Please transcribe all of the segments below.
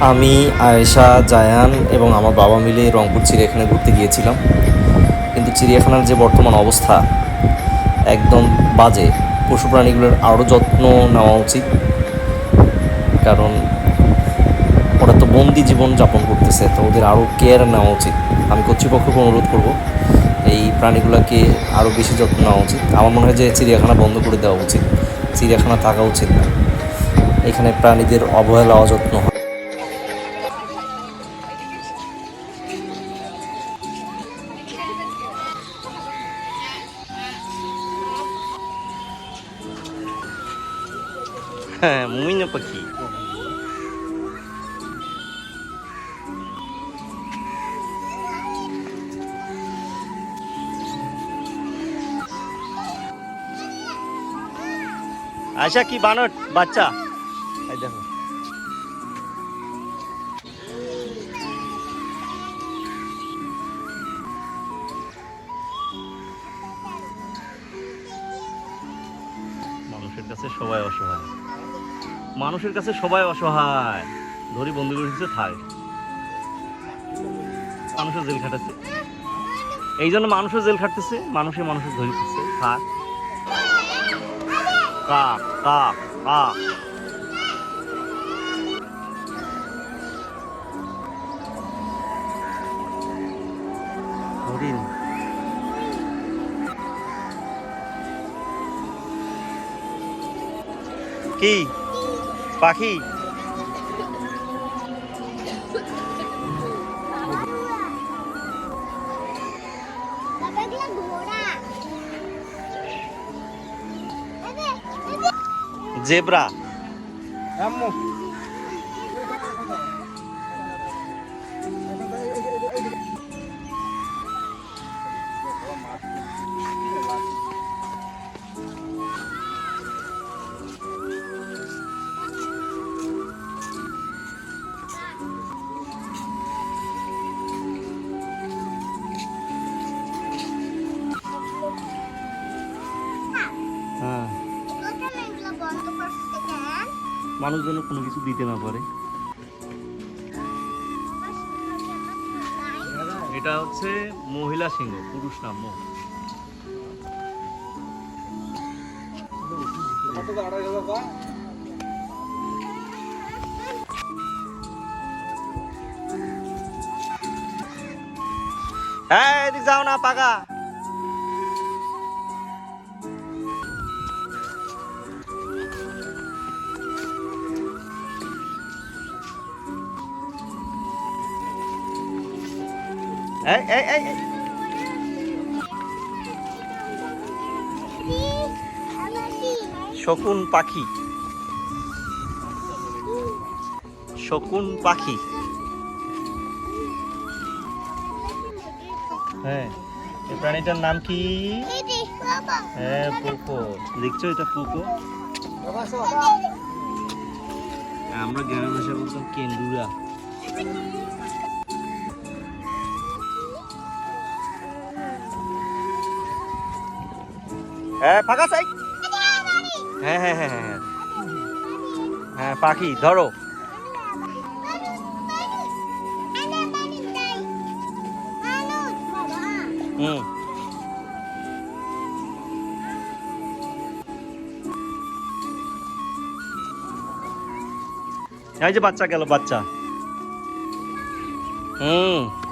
আমি, আয়েশা, জায়ান এবং আমার বাবা মিলে রংপুর চিড়িয়াখানায় ঘুরতে গিয়েছিলাম। কিন্তু চিড়িয়াখানার যে বর্তমান অবস্থা, একদম বাজে। পশু প্রাণীগুলোর আরও যত্ন নেওয়া উচিত। কারণ ওরা তো বন্দি জীবন যাপন করতেছে, তো ওদের আরও কেয়ার নেওয়া উচিত। আমি কর্তৃপক্ষকে অনুরোধ করব, এই প্রাণীগুলোকে আরও বেশি যত্ন নেওয়া উচিত। আমার মনে হয় যে চিড়িয়াখানা বন্ধ করে দেওয়া উচিত। চিড়িয়াখানা থাকা উচিত না। এখানে প্রাণীদের অবহেলা, অযত্ন হয় মুমিনা পাখি আশা কি বানট বাচ্চা দেখো মানুষের কাছে সবাই অসহায়। মানুষের কাছে সবাই অসহায়। ধরি বন্ধু করে থাক। মানুষের জেল খাটাচ্ছে। এই জন্য মানুষের জেল খাটতেছে মানুষে মানুষের ধরিতেছে থাক। কাক কাক হরিণ। কি? পাখি। জেব্রা। মানুষ যেন কোনো কিছু দিতে না পারে। এটা হচ্ছে মহিলা সিংহ, পুরুষ না মহ হ্যাঁ যাও না পাকা এই। শকুন পাখি। শকুন পাখি। হ্যাঁ এই প্রাণীটার নাম কি? হ্যাঁ পোকো দেখছ এটা পোকো আমরা গ্রামের ভাষা বলতাম কেন্দুরা। হ্যাঁ ফাঁকা চাই হ্যাঁ হ্যাঁ হ্যাঁ হ্যাঁ হ্যাঁ। হ্যাঁ পাখি, ধরো। হুম। এই যে বাচ্চা গেল, বাচ্চা। হুম।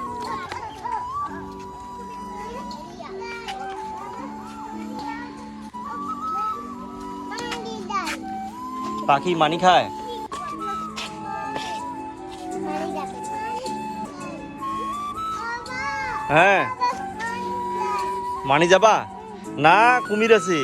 পাখি মানি খায়? হ্যাঁ। মানি যাবা? না কুমির আছে।